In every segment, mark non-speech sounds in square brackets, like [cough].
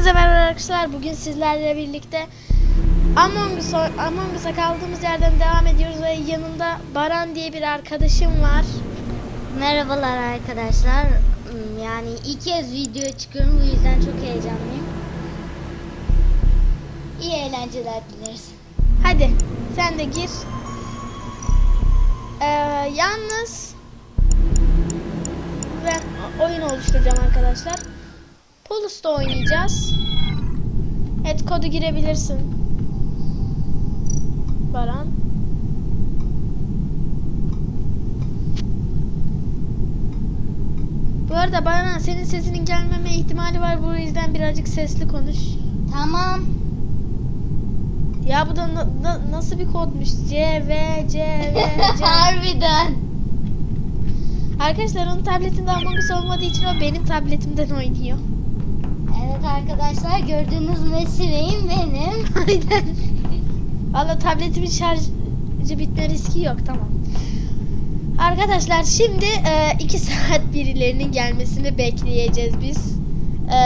Hepinize merhaba arkadaşlar. Bugün sizlerle birlikte Among, Us, Among Us'a kaldığımız yerden devam ediyoruz ve yanında Baran diye bir arkadaşım var. Merhabalar arkadaşlar. Hmm, Yani ilk kez video çıkıyorum bu yüzden çok heyecanlıyım. İyi eğlenceler dileriz. Hadi sen de gir. Ee, yalnız ben oyun oluşturacağım arkadaşlar. Polus'ta oynayacağız. Evet kodu girebilirsin. Baran. Bu arada Baran senin sesinin gelmeme ihtimali var. Bu yüzden birazcık sesli konuş. Tamam. Ya bu da na- na- nasıl bir kodmuş? C V C V C. [laughs] Harbiden. Arkadaşlar onun tabletinde Among Us olmadığı için o benim tabletimden oynuyor. Arkadaşlar gördüğünüz mesleğim benim. [laughs] Aynen. Valla tabletimin şarjı bitme riski yok tamam. Arkadaşlar şimdi e, iki [laughs] saat birilerinin gelmesini bekleyeceğiz biz. E,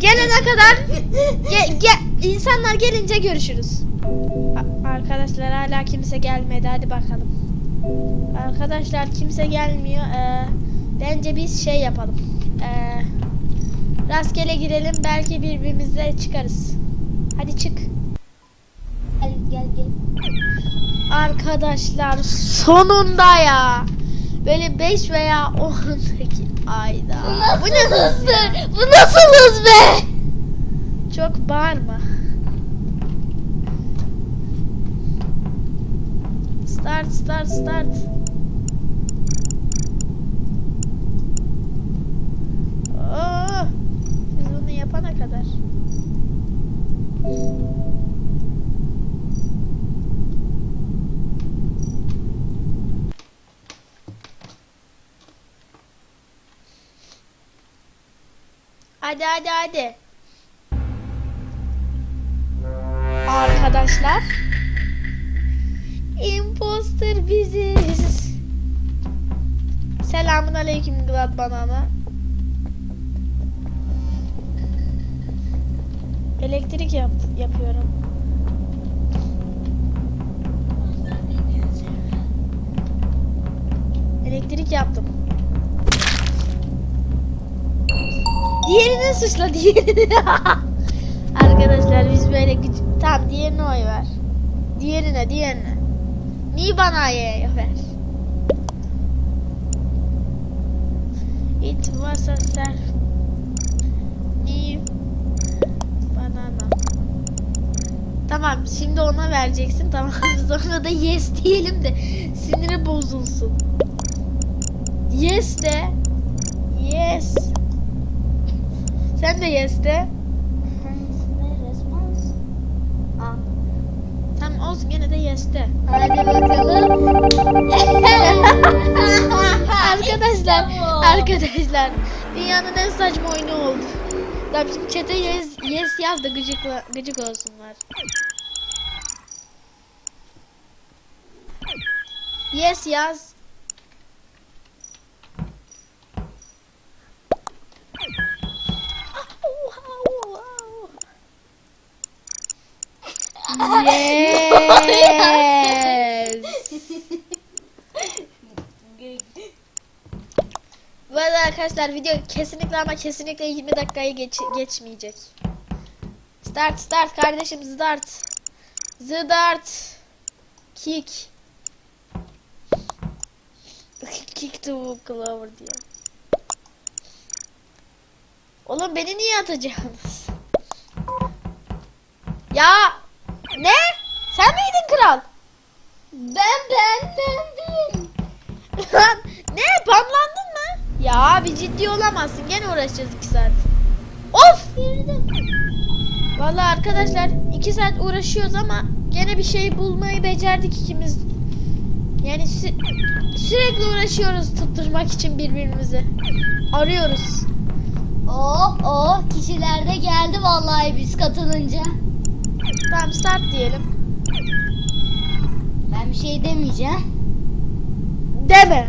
gelene kadar ge, ge- insanlar gelince görüşürüz. A- arkadaşlar hala kimse gelmedi hadi bakalım. Arkadaşlar kimse gelmiyor. E, bence biz şey yapalım. E, rastgele girelim belki birbirimizle çıkarız. Hadi çık. Hadi gel gel. Arkadaşlar sonunda ya. Böyle 5 veya 10 dakika. Ayda. Bu nasıl Bu ne hız? hızdır? Bu nasıl hız be? Çok bağırma. Start start start. Oo, siz bunu yapana kadar. Hadi hadi hadi. Arkadaşlar. Imposter biziz. Selamun aleyküm Glad Banana. Elektrik yap yapıyorum. Elektrik yaptım. Diğerini suçla diğerini. [laughs] Arkadaşlar biz böyle güç... Tamam diğerine oy ver. Diğerine diğerine. Niye bana ye ver? It was a self. Niye banana. Tamam şimdi ona vereceksin tamam [laughs] sonra da yes diyelim de siniri bozulsun. Yes de. Yes. Sen de yes de. Hangisine respons? Aa, Tamam olsun gene de yes de. Hadi bakalım. [laughs] arkadaşlar, arkadaşlar dünyanın en saçma oyunu oldu. Tamam şimdi chat'e yes, yes yaz da gıcıkla, gıcık olsunlar. Yes yaz. Yes. Bu arada arkadaşlar video kesinlikle ama kesinlikle 20 dakikayı geç, geçmeyecek. Start start kardeşim start. Start. Kick. [laughs] Kick to clover diyor. Oğlum beni niye atacaksınız? Ya ne? Sen miydin kral? Ben ben bendim. Lan ne? Banlandın mı? Ya bir ciddi olamazsın. Gene uğraşacağız 2 saat. Of! Vallahi arkadaşlar 2 saat uğraşıyoruz ama gene bir şey bulmayı becerdik ikimiz. Yani sü- sürekli uğraşıyoruz tutturmak için birbirimizi. Arıyoruz. Oh oh kişiler de geldi vallahi biz katılınca. Tamam start diyelim. Ben bir şey demeyeceğim. Deme.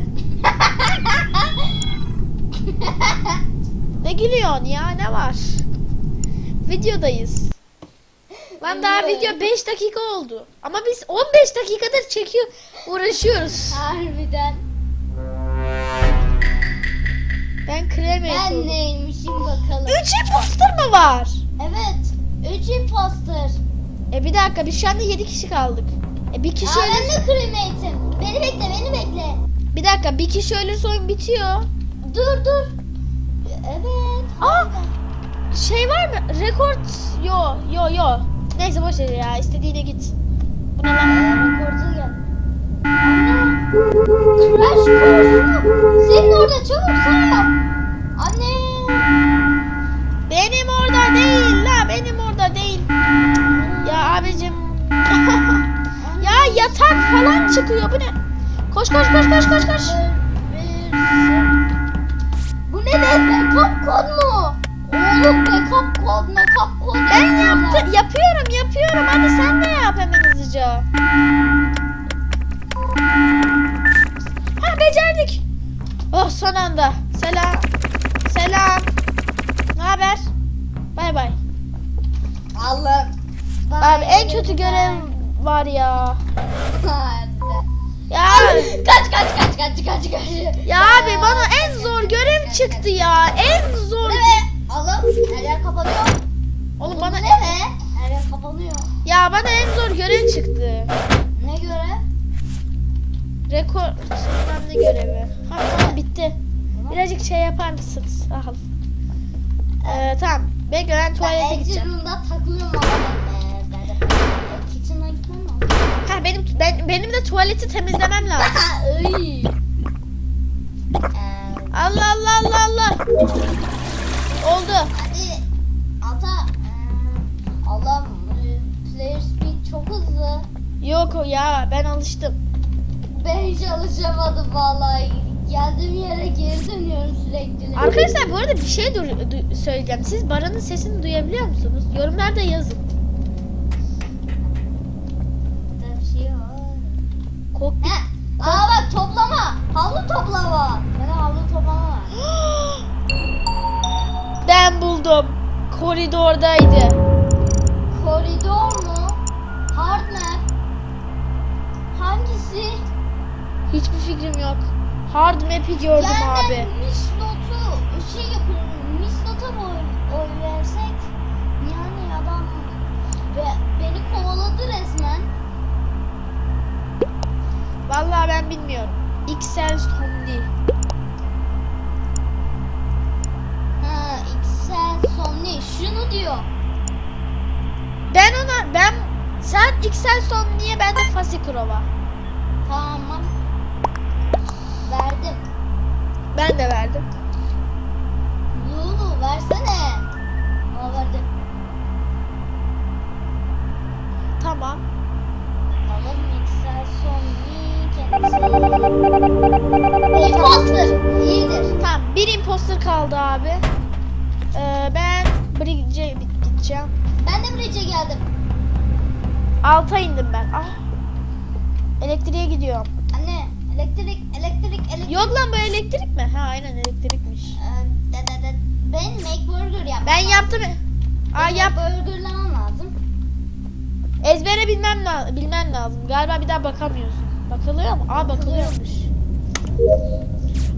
Ne gülüyorsun ya ne var? videodayız. Lan daha video 5 dakika oldu. Ama biz 15 dakikadır çekiyor uğraşıyoruz. Harbiden. Ben krem Ben neymişim bakalım. 3 imposter mı var? Evet. Üç imposter. E bir dakika biz şu anda 7 kişi kaldık. E bir kişi Aa, ben ölürse... de cremate'im. Beni bekle beni bekle. Bir dakika bir kişi ölürse oyun bitiyor. Dur dur. Evet. Aa! Şey var mı? Rekord yo yo yo. Neyse boş ver ya istediğine git. Bu ne lan? Rekorda gel. Anne. Crash course'u. Senin orada çabuk sen yap. Yatak falan çıkıyor bu ne? Koş koş koş koş koş koş. Bu ne be? Kod mu? Oğlum backup kod backup kod. Ben yaptı yapıyorum yapıyorum hadi sen de yap hemen hızlıca. Ha becerdik. Oh son anda. Selam. Selam. Ne haber? Bay bay. Allah. Abi en kötü görev var ya. Ya Kaç kaç kaç kaç kaç kaç. ya abi bana en zor görev çıktı ya. En zor. Ne? Allah her yer kapanıyor. Oğlum bana ne? Her yer kapanıyor. ya bana en zor görev çıktı. Ne göre? Rekor bilmem ne görevi. Ha tamam bitti. Birazcık şey yapar mısınız? Al. Ee, tamam. Ben tuvalete Ben gideceğim. Room'da takılıyorum ama benim ben, benim de tuvaleti temizlemem lazım. [laughs] Ee, Allah Allah Allah Allah. Oldu. hadi ata. Ee, Allah'ım e, player speed çok hızlı. Yok o ya ben alıştım. Ben hiç alışamadım vallahi. Geldiğim yere geri dönüyorum sürekli. Arkadaşlar bu arada bir şey dur- du- söyleyeceğim. Siz Baran'ın sesini duyabiliyor musunuz? Yorumlarda yazın. Kokpit. Aa bak toplama. Havlu toplama. Ben havlu toplama var. [gasps] ben buldum. Koridordaydı. Koridor mu? Hard map. Hangisi? Hiçbir fikrim yok. Hard map'i gördüm yani abi. ben Misnot'u şey yapıyorum. Misnot'a mı oy, oy versek? Yani adam be, beni kovaladı resmen. Vallahi ben bilmiyorum. XL Tomdi. Ha, XL Somni. Şunu diyor. Ben ona ben sen XL Tomdi'ye ben de Fasikrova. Tamam. Verdim. Ben de verdim. Alta indim ben. Ah. Elektriğe gidiyorum. Anne elektrik elektrik elektrik. Yok lan bu elektrik mi? Ha aynen elektrikmiş. Ee, de, de, de. Ben make burger yapmam Ben yaptım. Aa yap. Burgerlamam lazım. Ezbere bilmem la bilmem lazım. Galiba bir daha bakamıyorsun. Bakılıyor mu? Aa bakılıyormuş.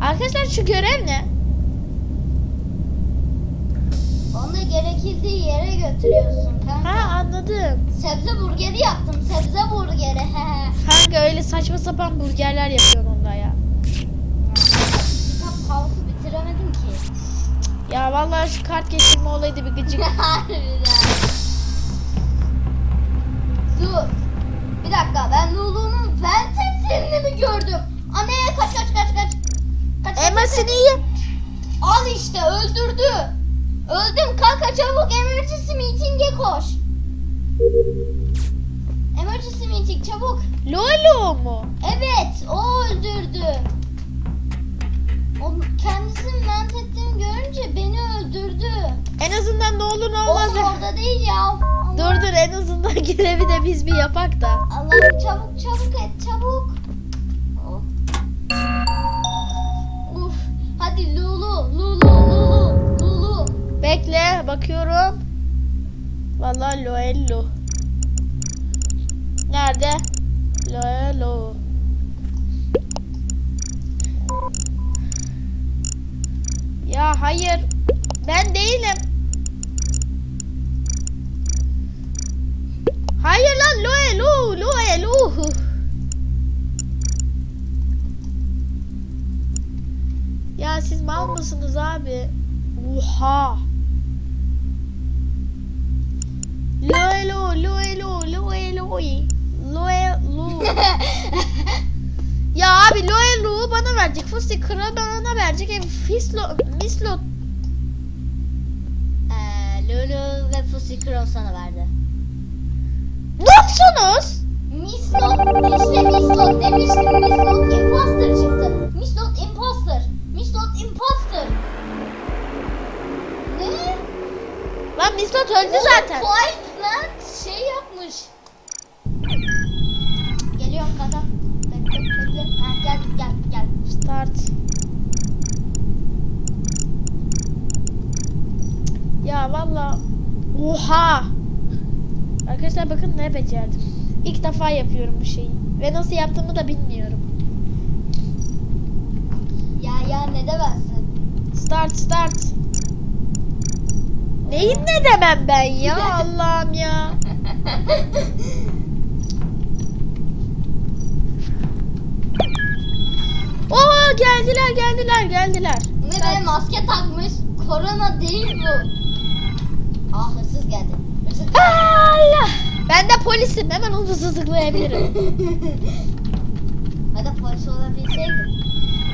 Arkadaşlar şu görev ne? Onu gerekildiği yere götürüyorsun kanka. Ha anladım. Sebze burgeri yaptım. Sebze burgeri. Kanka öyle saçma sapan burgerler yapıyorsun onda ya. Kitap kavusu bitiremedim ki. Ya vallahi şu kart geçirme olaydı bir gıcık. [laughs] Harbiden. Dur. Bir dakika ben Lulu'nun fen seslerini mi gördüm? Anne kaç kaç kaç kaç. Kaç kaç. iyi. Al işte öldürdü. Öldüm kanka çabuk emergency meeting'e koş. Emergency meeting çabuk. Lolo mu? Evet o öldürdü. O kendisini ment ettiğimi görünce beni öldürdü. En azından ne olur ne olmaz. Oğlum orada değil ya. Allah- [laughs] Dur dur en azından görevi de biz bir yapak da. Allah'ım çabuk çabuk et çabuk. Oh. Uf. Hadi Lulu Lulu. Bekle bakıyorum. Vallahi Loello. Nerede? Loello. Ya hayır. Ben değilim. Hayır lan Loello, Loello. Ya siz mal mısınız abi? Oha. Loelo, loelo, loelo, loelo. [laughs] ya abi loelo bana verecek. Fıstık kral bana verecek. Hem fislo, mislo. Ee, Lulu ve Fussy Crow sana verdi. Nopsunuz? Mislot, işte Mislot demiştim. Mislot imposter çıktı. Mislot imposter. Mislot imposter. Ne? Lan mislot öldü zaten. Fight lan şey yapmış. Geliyorum kaka. Bekle bekle. Ha, gel gel gel. Start. Ya valla. Oha. Arkadaşlar bakın ne becerdim. İlk defa yapıyorum bu şeyi. Ve nasıl yaptığımı da bilmiyorum. Ya ya ne demezsin. Start start. Neyin ne demem ben ya Allah'ım ya. [laughs] Oo geldiler geldiler geldiler. Ne be maske takmış. Korona değil bu. Ah hırsız geldi. Hırsız geldi. Allah. Ben de polisim hemen onu hızlıklayabilirim. Hadi [laughs] polis olabilseydin.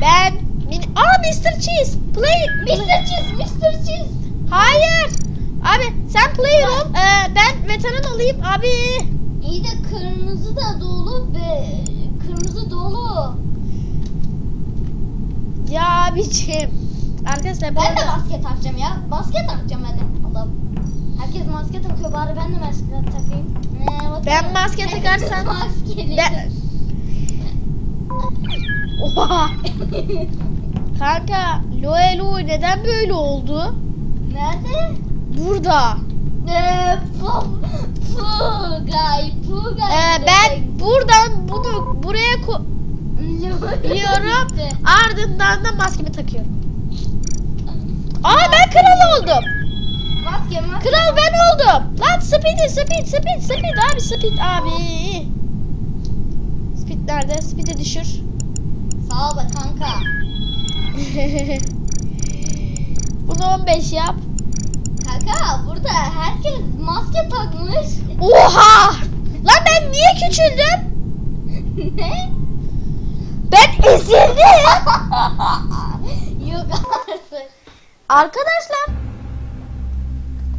Ben min Aa Mr. Cheese. Play Mr. Cheese, Mr. Cheese. Hayır. Abi sen player ol. Ee, ben veteran olayım abi. İyi de kırmızı da dolu ve kırmızı dolu. Ya abicim. Arkadaşlar Ben de arada- maske takacağım ya. Maske takacağım hadi. Allah'ım. Herkes maske takıyor bari ben de maske takayım. Bakayım. Ben maske [laughs] takarsam- maskeli. Ben... Oha. [laughs] Kanka Loelo neden böyle oldu? Nerede? Burada. Ne? Fu, Fugay, Fugay. Ee, ben buradan bunu buraya koyuyorum. Ardından da maskemi takıyorum. Aa ben kral oldum. Maske, maske. Kral ben oldum. Lan speed speed speed speed abi speed abi. Speed nerede? Speed'i düşür. Sağ ol be kanka. [laughs] Bunu 15 yap. Kanka burada herkes maske takmış. Oha! Lan ben niye küçüldüm? [laughs] ne? Ben ezildim. [laughs] Yok artık. Arkadaşlar.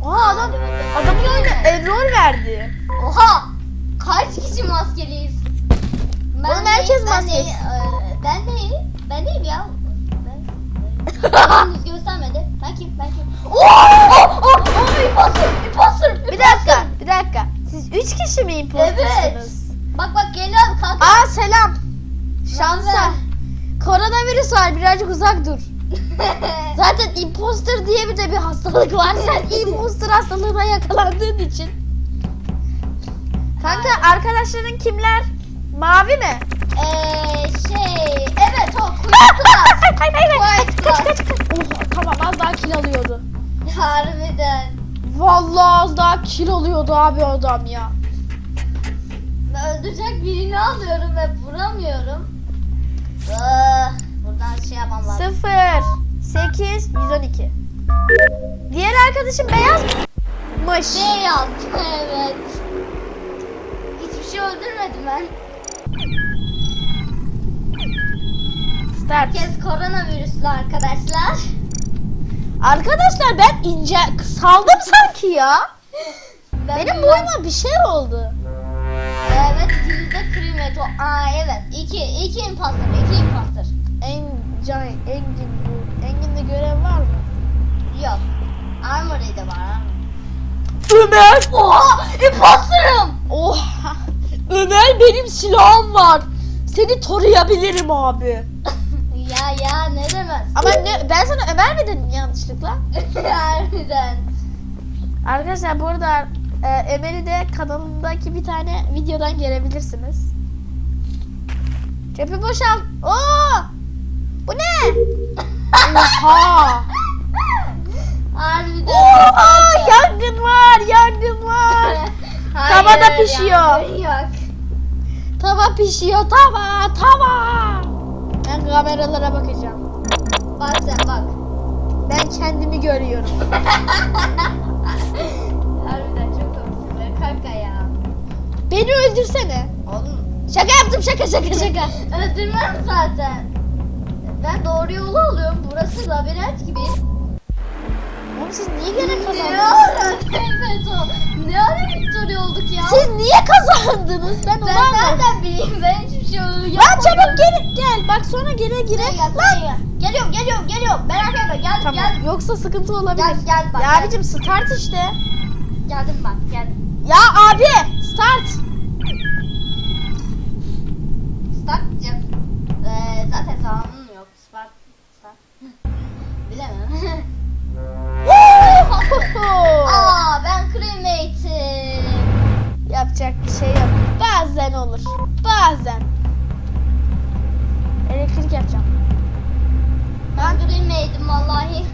Oha adam adamın oyuna error verdi. Oha! Kaç kişi maskeliyiz? Oğlum herkes ben maskeli. değil, ben değil. Ben değilim ya. Henüz göstermedi. Ben kim? Ben kim? Oo! Oh! Oh! Oh! Imposter! Imposter! Bir dakika, bir dakaka. Siz 3 kişi mi impostersınız? Bak bak geliyor kanka. Aa selam. Şansa. Naber? Koronavirüs var birazcık uzak dur. [laughs] Zaten imposter diye bir de bir hastalık var. Sen imposter hastalığına yakalandığın için. Kanka arkadaşların kimler? Mavi mi? Eee şey evet o [laughs] Quick Class. Hayır hayır hayır. Quiet Kaç kaç kaç. Oha, tamam az daha kill alıyordu. Harbiden. Vallahi az daha kill alıyordu abi adam ya. Ben öldürecek birini alıyorum ve vuramıyorum. Ah, buradan şey yapmam lazım. 0 8 112. Diğer arkadaşım beyazmış. Yaptım evet. Hiçbir şey öldürmedim ben. Start. Herkes koronavirüslü arkadaşlar. Arkadaşlar ben ince saldım sanki ya. [laughs] Ben Benim boyuma bir şey oldu. Evet yüzde krimet o. Aa evet. İki, iki imposter, iki imposter. Engin, Engin bu. Engin'de görev var mı? Yok. Armory de var. Ömer. Oha! Imposter'ım! Oha. Ömer benim silahım var. Seni toruyabilirim abi. [laughs] ya ya ne demez. Ama ne, ben sana Ömer mi dedim yanlışlıkla? [laughs] Harbiden. Arkadaşlar burada e, Emel'i de kanalındaki bir tane videodan görebilirsiniz. Çöpü boşalt. Oo! Bu ne? Oha! [laughs] Harbiden. Oha! Yangın var, yangın var. [laughs] Hayır, Tavada pişiyor. yangın Yok. Tava pişiyor, tava, tava. Kameralara bakacağım. Bak sen bak. Ben kendimi görüyorum. [laughs] Harbiden çok komiksin kanka ya. Beni öldürsene. Oğlum Şaka yaptım, şaka şaka şaka. [laughs] öldürmem zaten. Ben doğru yolu alıyorum. Burası labirent gibi. Oğlum siz niye gene Ne kazandınız? ara evet o. Ne ara victory olduk ya? Siz niye kazandınız? Ben onu ben anlamadım. nereden bileyim? Ben hiçbir şey. Lan çabuk gel, gel. Bak sonra gire gire. Gel, gel, Lan. Geliyorum geliyorum geliyorum. Merak etme geldim Tamam. geldim. Yoksa sıkıntı olabilir. Gel gel bak. Ya gel. abicim start işte. Geldim bak geldim. Ya abi start. Start diyeceğim. Ee, zaten zamanım yok. Start. Start. [laughs] Bilemem. [laughs] Aa ben cremate'im. Yapacak bir şey yok. Bazen olur. Bazen. Elektrik yapacağım. Ben cremate'im vallahi.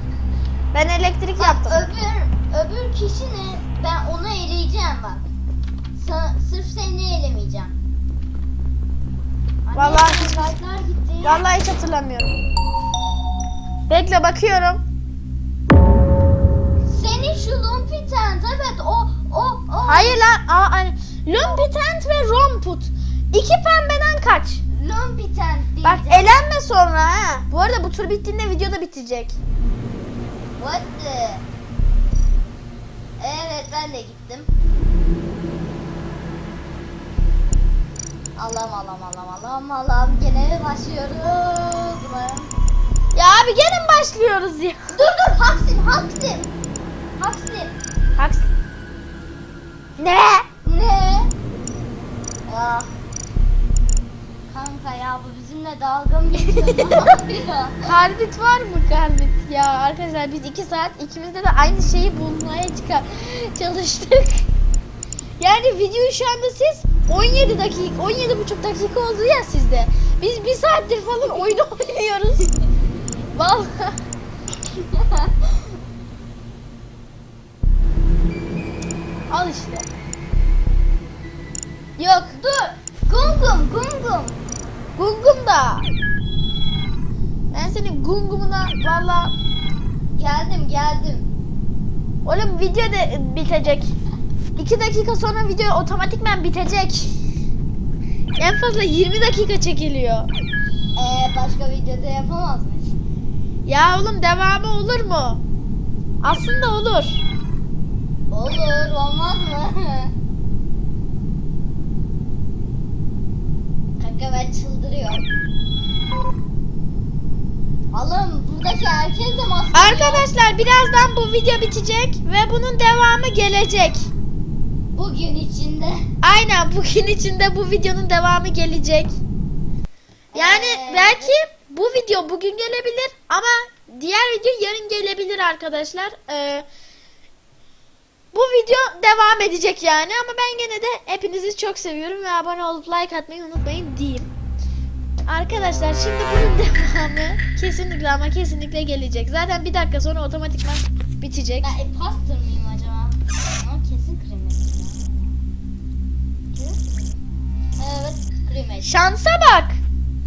Ben elektrik Bak, yaptım. öbür öbür kişi ne? Ben onu eleyeceğim bak. Sa- sırf seni elemeyeceğim. Vallahi- gitti. Vallahi hiç hatırlamıyorum. Bekle bakıyorum. Senin şu lumpitent evet o o o. Hayır lan. Aa, ay- Lumpitent ve Romput. İki pembeden kaç. Lumpitent diyeceğim. Bak elenme sonra ha. Bu arada bu tur bittiğinde video da bitecek. What the? Evet ben de gittim. Allah'ım Allah'ım Allah'ım Allah'ım Allah'ım gene mi başlıyoruz? Ulan. Ya abi gene mi başlıyoruz ya? Dur dur Haksim Haksim. Haksim. Haks. Ne? Ne? Ya. Kanka ya bu bizimle dalga mı geçiyor? Karbit var mı karbit? Ya arkadaşlar biz iki saat ikimizde de aynı şeyi bulmaya çıkar çalıştık. Yani videoyu şu anda siz 17 dakika, 17 buçuk dakika oldu ya sizde. Biz bir saattir falan oyun [laughs] oynuyoruz. Vallahi. Al işte. Da. Ben senin gungumuna valla Geldim geldim. Oğlum video da bitecek. 2 dakika sonra video otomatikmen bitecek. En fazla 20 dakika çekiliyor. Ee, başka videoda yapamaz mıyız? Ya oğlum devamı olur mu? Aslında olur. Olur olmaz mı? [laughs] Kanka ben çıldırıyorum. Allah'ım buradaki herkes de maske. Arkadaşlar birazdan bu video bitecek ve bunun devamı gelecek. Bugün içinde. Aynen bugün içinde bu videonun devamı gelecek. Yani Evet. belki bu video bugün gelebilir ama diğer video yarın gelebilir arkadaşlar. Ee, video devam edecek yani ama ben gene de hepinizi çok seviyorum ve abone olup like atmayı unutmayın diyeyim. Arkadaşlar şimdi bunun devamı kesinlikle ama kesinlikle gelecek. Zaten bir dakika sonra otomatikman bitecek. Ben imposter mıyım acaba? Ama kesin krimet. Evet krimet. Şansa bak.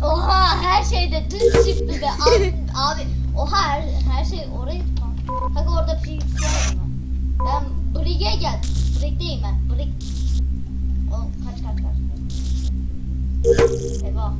Oha her şeyde düz çıktı be. Abi, abi oha her, her şey oraya Bak orada bilgisayar var. Ben Brig'e gel. Brig'deyim ben. Brig. O kaç kaç kaç. Eyvah.